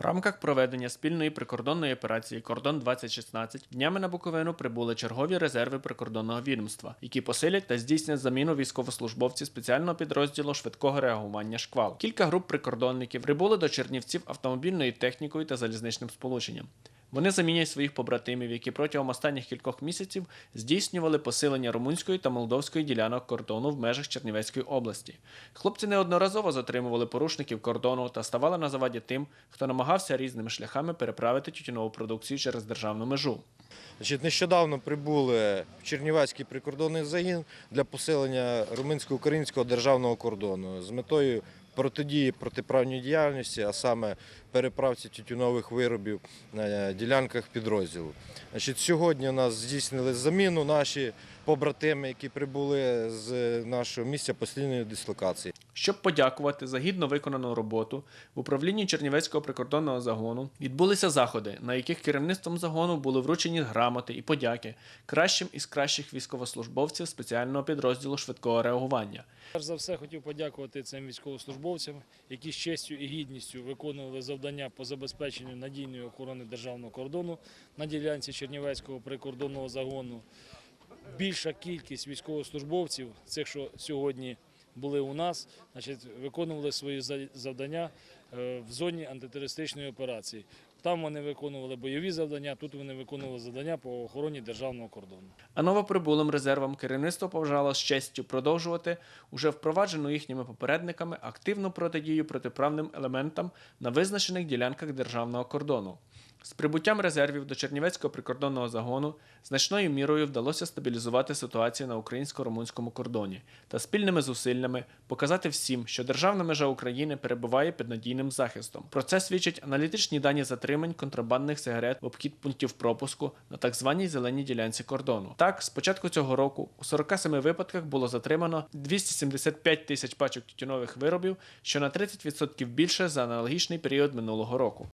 В рамках проведення спільної прикордонної операції Кордон 2016 днями на Буковину прибули чергові резерви прикордонного відомства, які посилять та здійснять заміну військовослужбовців спеціального підрозділу швидкого реагування шквал. Кілька груп прикордонників прибули до Чернівців автомобільною технікою та залізничним сполученням. Вони замінять своїх побратимів, які протягом останніх кількох місяців здійснювали посилення румунської та молдовської ділянок кордону в межах Чернівецької області. Хлопці неодноразово затримували порушників кордону та ставали на заваді тим, хто намагався різними шляхами переправити тютюнову продукцію через державну межу. Значить, нещодавно прибули в Чернівецький прикордонний загін для посилення румунсько-українського державного кордону з метою протидії протиправній діяльності, а саме переправці тютюнових виробів на ділянках підрозділу. Значить, сьогодні у нас здійснили заміну наші побратими, які прибули з нашого місця постійної дислокації. Щоб подякувати за гідно виконану роботу, в управлінні Чернівецького прикордонного загону відбулися заходи, на яких керівництвом загону були вручені грамоти і подяки кращим із кращих військовослужбовців спеціального підрозділу швидкого реагування. Перш за все хотів подякувати цим військовослужбовцям, які з честю і гідністю виконували завдання по забезпеченню надійної охорони державного кордону на ділянці Чернівецького прикордонного загону. Більша кількість військовослужбовців, цих, що сьогодні були у нас, значить, виконували свої за- завдання в зоні антитерористичної операції. Там вони виконували бойові завдання, тут вони виконували завдання по охороні державного кордону. А новоприбулим резервам керівництво побажало з честю продовжувати уже впроваджену їхніми попередниками активну протидію протиправним елементам на визначених ділянках державного кордону. З прибуттям резервів до Чернівецького прикордонного загону значною мірою вдалося стабілізувати ситуацію на українсько-румунському кордоні та спільними зусиллями показати всім, що державна межа України перебуває під надійним захистом. Про це свідчать аналітичні дані затримань контрабандних сигарет в обхід пунктів пропуску на так званій зеленій ділянці кордону. Так, з початку цього року у 47 випадках було затримано 275 тисяч пачок тютюнових виробів, що на 30% більше за аналогічний період минулого року.